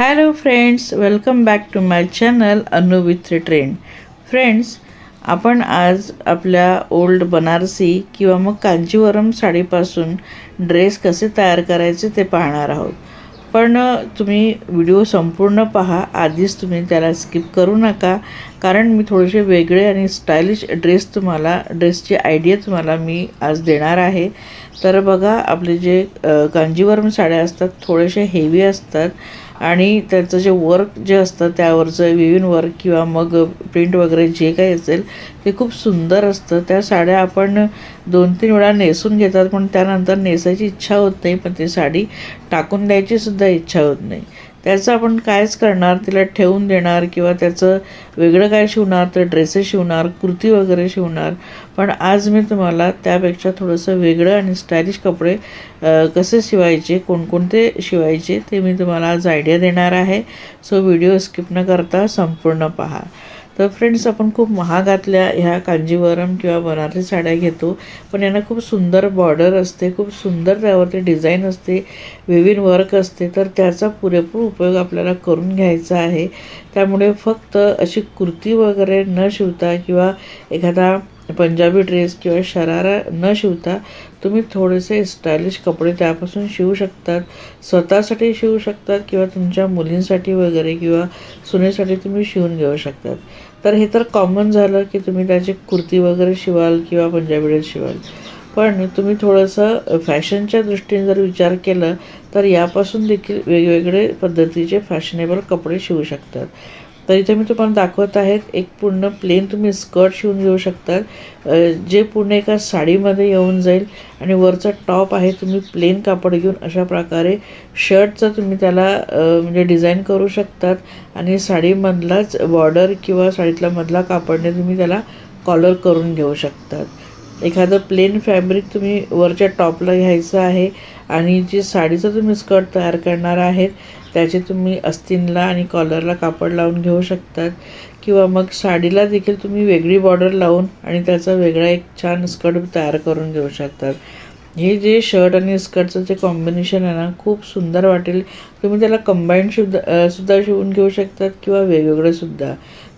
Hello friends welcome back to my channel Anu with trend friends आपण आज आपल्या old Banarasi किंवा मग कांजीवरम साडीपासून ड्रेस कसे तयार करायचे ते पाहणार आहोत. पण तुम्ही व्हिडिओ संपूर्ण पहा. आधीच तुम्ही त्याला स्किप करू नका. कारण मी थोडेसे वेगळे आणि स्टायलिश ड्रेस तुम्हाला ड्रेसची आयडिया तुम्हाला मी आज देणार आहे. तर बघा आपले जे कांजीवरम साड्या असतात थोडेसे हेवी असतात. आणि त्याचं जे वर्क जे असतं त्यावरचं विविन वर्क किंवा मग प्रिंट वगैरे जे काही असेल ते खूप सुंदर असतं. त्या साड्या आपण दोन तीन वेळा नेसून घेतात पण त्यानंतर नेसायची इच्छा होत नाही पण ती साडी टाकून द्यायचीसुद्धा इच्छा होत नाही. त्याचं आपण कायच करणार तिला ठेवून देणार किंवा त्याचं वेगळं काय शिवणार तर ड्रेसेस शिवणार कुर्ती वगैरे शिवणार. पण आज मी तुम्हाला त्यापेक्षा थोडंसं वेगळं आणि स्टायलिश कपडे कसे शिवायचे कोणकोणते शिवायचे ते मी तुम्हाला आज आयडिया देणार आहे. सो व्हिडिओ स्किप न करता संपूर्ण पहा. तर फ्रेंड्स आपण खूप महागातल्या ह्या कांजीवरम किंवा बनारसी साड्या घेतो. पण यांना खूप सुंदर बॉर्डर असते खूप सुंदर त्यावरती डिझाईन असते विविन वर्क असते. तर त्याचा पुरेपूर उपयोग आपल्याला करून घ्यायचा आहे. त्यामुळे फक्त अशी कुर्ती वगैरे न शिवता किंवा एखादा पंजाबी ड्रेस किंवा शरारा न शिवता तुम्ही थोडेसे स्टायलिश कपडे त्यापासून शिवू शकतात. स्वतःसाठी शिवू शकतात किंवा तुमच्या मुलींसाठी वगैरे किंवा सुनेसाठी तुम्ही शिवून घेऊ शकतात. तर हे तर कॉमन झालं की तुम्ही त्याची कुर्ती वगैरे शिवाल किंवा पंजाबी ड्रेस शिवाल. पण तुम्ही थोडंसं फॅशनच्या दृष्टीने जर विचार केला तर यापासून देखील वेगवेगळे पद्धतीचे फॅशनेबल कपडे शिवू शकतात. तर इथे मी तुम्हाला दाखवत आहेत. एक पूर्ण प्लेन तुम्ही स्कर्ट शिवून घेऊ शकतात. जे पूर्ण एका साडीमध्ये येऊन जाईल आणि वरचा टॉप आहे तुम्ही प्लेन कापड घेऊन अशा प्रकारे शर्टचं तुम्ही त्याला म्हणजे डिझाईन करू शकतात. आणि साडीमधलाच बॉर्डर किंवा साडीतला मधला कापडने तुम्ही त्याला कॉलर करून घेऊ शकतात. एखादं प्लेन फॅब्रिक तुम्ही वरच्या टॉपला घ्यायचं आहे आणि जे साडीचं तुम्ही स्कर्ट तयार करणार आहेत त्याचे तुम्ही अस्तीनला आणि कॉलरला कापड लावून घेऊ शकतात. किंवा मग साडीला देखील तुम्ही वेगळी बॉर्डर लावून आणि त्याचा वेगळा एक छान स्कर्ट तयार करून घेऊ शकतात. हे जे शर्ट आणि स्कर्टचं जे कॉम्बिनेशन आहे ना खूप सुंदर वाटेल. तुम्ही त्याला कंबाईंड सुद्धा सुद्धा शिवून घेऊ शकतात किंवा वेगवेगळेसुद्धा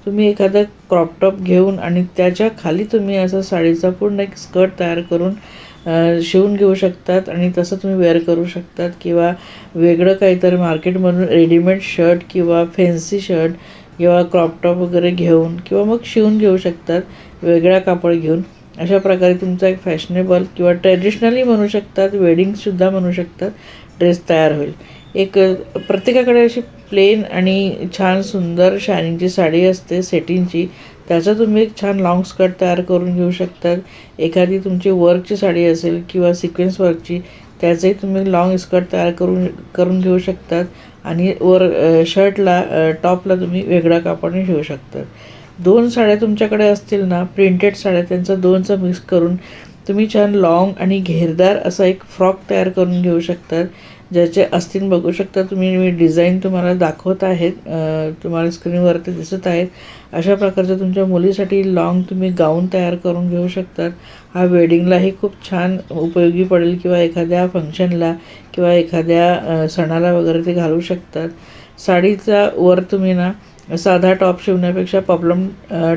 तुम्ही एखादं क्रॉपटॉप घेऊन आणि त्याच्याखाली तुम्ही असं साडीचा पूर्ण एक स्कर्ट तयार करून शिवून घेऊ शकतात आणि तसं तुम्ही वेअर करू शकतात किंवा वेगळं काहीतरी मार्केटमधून रेडीमेड शर्ट किंवा फॅन्सी शर्ट किंवा क्रॉपटॉप वगैरे घेऊन किंवा मग शिवून घेऊ शकतात वेगळा कापड घेऊन. अशा प्रकारे तुमचा एक फॅशनेबल किंवा ट्रॅडिशनली म्हणू शकतात वेडिंगसुद्धा म्हणू शकतात ड्रेस तयार होईल. एक प्रत्येकाकडे अशी प्लेन आणि छान सुंदर शायनिंगची साडी असते सेटिंगची. त्याचा तुम्ही एक छान लाँग स्कर्ट तयार करून घेऊ शकतात. एखादी तुमची वर्कची साडी असेल किंवा सिक्वेन्स वर्कची त्याचंही तुम्ही लाँग स्कर्ट तयार करून करून घेऊ शकतात. आणि वर शर्टला टॉपला तुम्ही वेगळा कापडने घेऊ शकतात. दोन साड्या तुमच्याकडे असतील ना प्रिंटेड साड्या त्यांचा दोनचं मिक्स करून तुम्ही छान लॉंग आणि घेरदार असा एक फ्रॉक तयार करून घेऊ शकतात. ज्याचे असतील बघू शकता. तुम्ही मी डिझाईन तुम्हाला दाखवत आहेत तुम्हाला स्क्रीनवरती दिसत आहेत अशा प्रकारचं तुमच्या मुलीसाठी लॉंग तुम्ही गाऊन तयार करून घेऊ शकतात हा वेडिंगलाही खूप छान उपयोगी पडेल किंवा एखाद्या फंक्शनला किंवा एखाद्या सणाला वगैरे ते घालू शकतात. साडीचा वर तुम्ही ना साधा टॉप शिवण्यापेक्षा पॉब्लम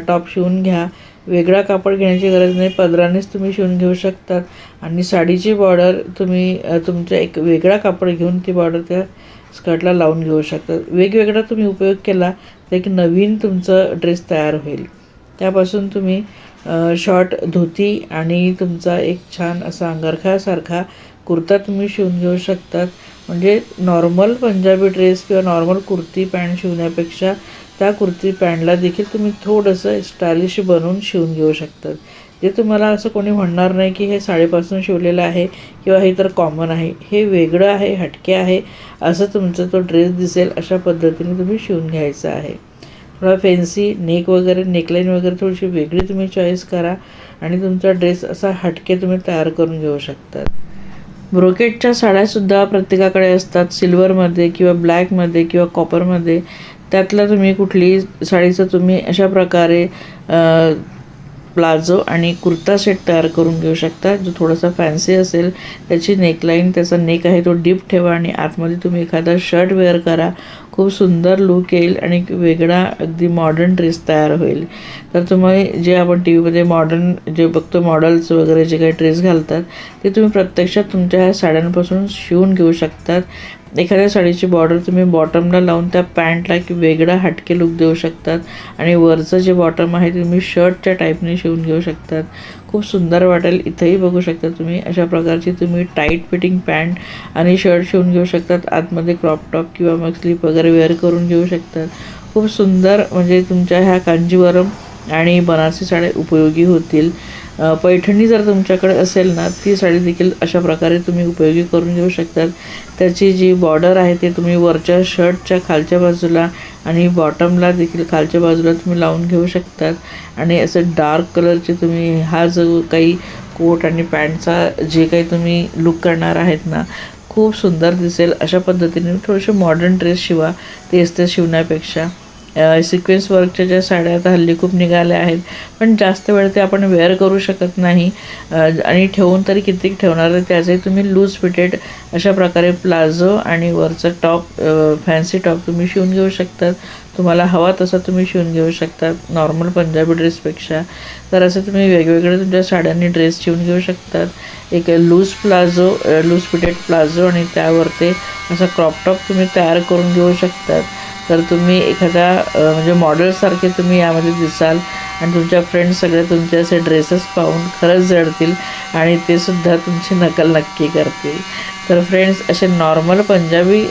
टॉप शिवून घ्या. वेगळा कापड घेण्याची गरज नाही. पदरानेच तुम्ही शिवून घेऊ शकतात. आणि साडीची बॉर्डर तुम्ही तुमच्या एक वेगळा कापड घेऊन ती बॉर्डर त्या स्कर्टला लावून घेऊ शकतात. वेगवेगळा तुम्ही उपयोग केला तर एक नवीन तुमचं ड्रेस तयार होईल. त्यापासून तुम्ही शॉर्ट धोती आणि तुमचा एक छान असा अंगरखासारखा कुर्ता तुम्ही शिवून घेऊ शकतात. म्हणजे नॉर्मल पंजाबी ड्रेस किंवा नॉर्मल कुर्ती पॅन्ट शिवण्यापेक्षा त्या कुर्ती पॅन्टला देखील तुम्ही थोडंसं स्टायलिश बनवून शिवून घेऊ शकतात जे तुम्हाला असं कोणी म्हणणार नाही की हे साडीपासून शिवलेलं आहे किंवा हे तर कॉमन आहे. हे वेगळं आहे हटके आहे. असं तुमचा तो ड्रेस दिसेल अशा पद्धतीने तुम्ही शिवून घ्यायचा आहे. थोडा फॅन्सी नेक वगैरे नेकलाईन वगैरे थोडीशी वेगळी तुम्ही चॉईस करा आणि तुमचा ड्रेस असा हटके तुम्ही तयार करून घेऊ शकतात ब्रोकेटच्या साड्यासुद्धा प्रत्येकाकडे असतात. सिल्वरमध्ये किंवा ब्लॅकमध्ये किंवा कॉपरमध्ये त्यातला तुम्ही कुठली साडीचं तुम्ही अशा प्रकारे प्लाझो आणि कुर्ता सेट तयार करून घेऊ शकता जो थोडासा फॅन्सी असेल. त्याची नेकलाईन त्याचा नेक आहे तो डीप ठेवा आणि आतमध्ये तुम्ही एखादा शर्ट वेअर करा. खूप सुंदर लुक येईल आणि एक वेगळा अगदी मॉडर्न ड्रेस तयार होईल. तर तुम्ही जे आपण टी व्हीमध्ये मॉडर्न जे बघतो मॉडेल्स वगैरे जे काही ड्रेस घालतात ते तुम्ही प्रत्यक्षात तुमच्या ह्या साड्यांपासून शिवून घेऊ शकतात. एखाद्या साडीची बॉर्डर तुम्ही बॉटमला लावून त्या पॅन्टला एक वेगळा हटके लुक देऊ शकतात आणि वरचं जे बॉटम आहे ते तुम्ही शर्टच्या टाईपने शिवून घेऊ शकतात. खूप सुंदर वाटेल इथंही बघू शकता तुम्ही. अशा प्रकारची तुम्ही टाईट फिटिंग पॅन्ट आणि शर्ट शिवून घेऊ शकतात. आतमध्ये क्रॉप टॉप किंवा मग स्लीप वगैरे वेअर करून घेऊ शकतात. खूप सुंदर म्हणजे तुमच्या ह्या कांजीवरम आणि बनारसी साड्या उपयोगी होतील. पैठणी जर तुमच्याकडे असेल ना ती साडी देखील अशा प्रकारे तुम्ही उपयोगी करून घेऊ शकतात. त्याची जी बॉर्डर आहे ते तुम्ही वरच्या शर्टच्या खालच्या बाजूला आणि बॉटमला देखील खालच्या बाजूला तुम्ही लावून घेऊ शकतात. आणि असं डार्क कलरचे तुम्ही हा जो काही कोट आणि पॅन्टचा जे काही तुम्ही लुक करणार आहेत ना खूप सुंदर दिसेल. अशा पद्धतीने थोडेसे मॉडर्न ड्रेस शिवा तेच ते शिवण्यापेक्षा. सिक्वेन्स वर्कच्या ज्या साड्या आता हल्ली खूप निघाल्या आहेत. पण जास्त वेळ ते आपण वेअर करू शकत नाही. आणि ठेवून तरी किती ठेवणार आहे त्याचे तुम्ही लूज फिटेड अशा प्रकारे प्लाझो आणि वरचं टॉप फॅन्सी टॉप तुम्ही शिवून घेऊ शकतात. तुम्हाला हवा तसा तुम्ही शिवून घेऊ शकतात. नॉर्मल पंजाबी ड्रेसपेक्षा तर असं तुम्ही वेगवेगळ्या तुमच्या साड्यांनी ड्रेस शिवून घेऊ शकतात. एक loose palazzo loose fitted palazzo आणि त्यावर ते असा क्रॉप टॉप तुम्ही तयार करून घेऊ शकतात. तर तुम्ही एखाद्या म्हणजे मॉडेलसारखे तुम्ही यामध्ये दिसाल आणि तुमच्या फ्रेंड्स सगळे तुमचे असे ड्रेसेस पाहून खरंच जडतील आणि ते सुद्धा तुमची नकल नक्की करतील. तर फ्रेंड्स असे नॉर्मल पंजाबी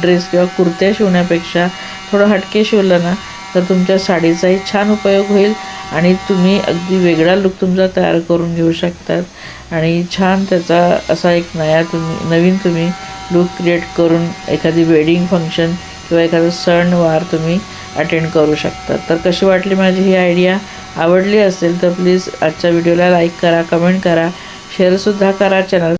ड्रेस किंवा कुर्त्या शिवण्यापेक्षा थोडं हटके शिवलं ना तर तुमच्या साडीचाही छान उपयोग होईल आणि तुम्ही अगदी वेगळा लुक तुमचा तयार करून घेऊ शकतात आणि छान त्याचा असा एक नया तुम्ही नवीन तुम्ही लुक क्रिएट करून एखादी वेडिंग फंक्शन किंवा एखादा सण वार तुम्ही अटेंड करू शकता. तर कशी वाटली माझी ही आयडिया आवडली असेल तर प्लीज आजच्या व्हिडिओला लाईक करा कमेंट करा शेअरसुद्धा करा चॅनल